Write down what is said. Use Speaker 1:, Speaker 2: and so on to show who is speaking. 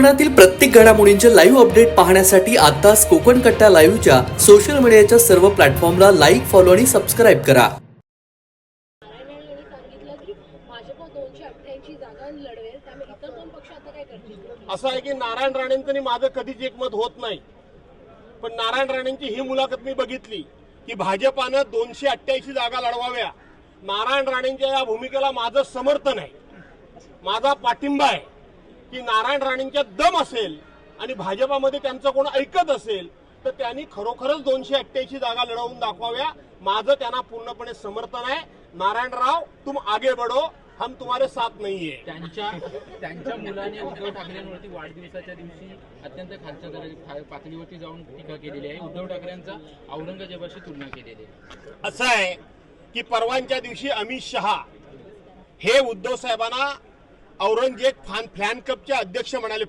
Speaker 1: कोकणातील प्रत्येक घडामोडींचे लाईव्ह अपडेट पाहण्यासाठी आताच कोकण कट्टा लाईव्हच्या सोशल मीडियाच्या सर्व प्लॅटफॉर्मला लाईक फॉलो आणि सबस्क्राईब करा.
Speaker 2: असं आहे की नारायण राणेंचं आणि माझं कधीच एकमत होत नाही. पण नारायण राणेंची ही मुलाखत मी बघितली की भाजपानं दोनशे अठ्ठ्याऐंशी जागा लढवाव्या. नारायण राणेंच्या या भूमिकेला माझं समर्थन आहे. माझा पाठिंबा आहे. की नारायण राणेंच्या दम असेल आणि भाजपामध्ये त्यांचं कोण ऐकत असेल तर त्यांनी खरोखरच दोनशे अठ्ठ्याऐंशी जागा लढवून दाखवाव्या. माझं त्यांना पूर्णपणे समर्थन आहे. नारायणराव तुम आगे बढो. हम तुम्हारे साथ नाही आहे
Speaker 3: त्यांच्या त्यांच्या मुलाने उद्धव ठाकरेंवरती वाढदिवसाच्या दिवशी अत्यंत खालच्या पातळीवरती जाऊन टीका केलेली आहे. उद्धव ठाकरेंचा औरंगजेबाशी तुलना केलेली आहे.
Speaker 2: असं आहे की परवांच्या दिवशी अमित शहा हे उद्धव साहेबांना औरंगजेब फॅन फॅन क्लबचे अध्यक्ष म्हणाले